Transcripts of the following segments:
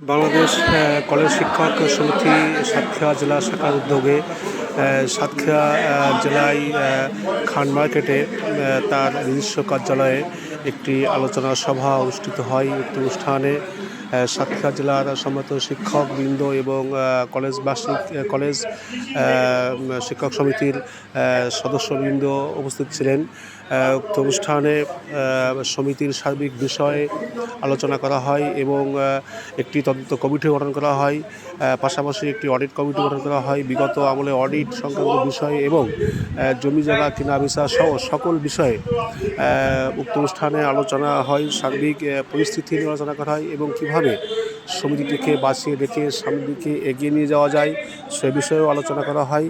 Bangladesh college শিক্ষক সমিতি সাতক্ষীরা জেলা শাখার উদ্যোগে সাতক্ষীরা জেলায় খান মার্কেটে তার নিজস্ব কার্যালয়ে একটি আলোচনা সভা অনুষ্ঠিত হয় উক্ত অনুষ্ঠানে সাতক্ষীরা জেলার সম্মত শিক্ষকবৃন্দ এবং কলেজবাসী কলেজ শিক্ষক সমিতির সদস্যবৃন্দ উপস্থিত ছিলেন। উক্ত অনুষ্ঠানে সমিতির সার্বিক বিষয়ে আলোচনা করা হয় এবং একটি তদন্ত কমিটি গঠন করা হয়। পাশাপাশি একটি অডিট কমিটি গঠন করা হয়। বিগত আমলে অডিট সংক্রান্ত বিষয়ে এবং জমি জায়গা, কেনা, বেচা সহ সকল বিষয়ে উক্ত অনুষ্ঠানে আলোচনা হয়, সার্বিক পরিস্থিতি নিয়ে আলোচনা করা হয় এবং কীভাবে সমিতিটিকে বাঁচিয়ে রেখে সামনের দিকে এগিয়ে নিয়ে যাওয়া যায় সে বিষয়েও আলোচনা করা হয়।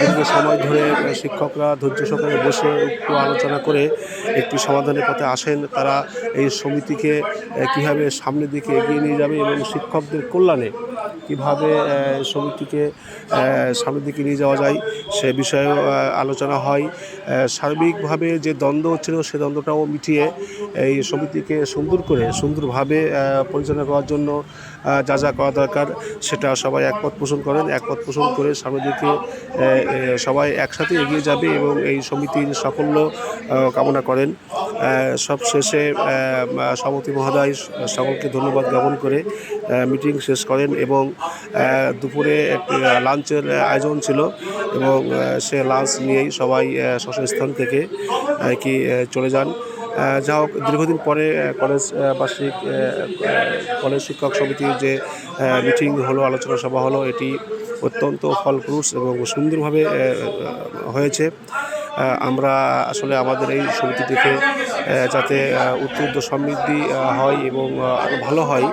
দীর্ঘ সময় ধরে শিক্ষকরা, ধৈর্য সহকারে বসে উক্ত আলোচনা করে একটি সমাধানের পথে আসেন। তারা এই সমিতিকে কীভাবে সামনের দিকে এগিয়ে নিয়ে যাবে এবং শিক্ষকদের কল্যাণে কীভাবে আহ, সামনের দিকে নিয়ে যাওয়া যায় সে বিষয়েও আলোচনা হয়। সার্বিকভাবে যে দ্বন্দ্ব ছিল সে দ্বন্দ্বটাও মিটিয়ে এই সমিতিকে সুন্দর করে সুন্দরভাবে পরিচালনা করার জন্য যা যা করা দরকার সেটা সবাই একমত পোষণ করেন একমত পোষণ করে সামনের দিকে সবাই একসাথে এগিয়ে যাবে এবং এই সমিতির সাফল্য কামনা করেন। সব শেষে সভাপতি মহোদয় সকলকে ধন্যবাদ জ্ঞাপন করে মিটিং শেষ করেন এবং দুপুরে একটি লাঞ্চের আয়োজন ছিল এবং সে লাঞ্চ নিয়েই সবাই স্থান থেকে কি চলে যান। যা হোক, দীর্ঘদিন পরে কলেজ বার্ষিক কলেজ শিক্ষক সমিতির যে মিটিং হলো, আলোচনা সভা হলো, এটি অত্যন্ত ফলপ্রসূ এবং সুন্দরভাবে হয়েছে। আমরা আসলে আমাদের এই সমিতি থেকে যাতে উত্তর সমৃদ্ধি হয় এবং আরও ভালো হয়।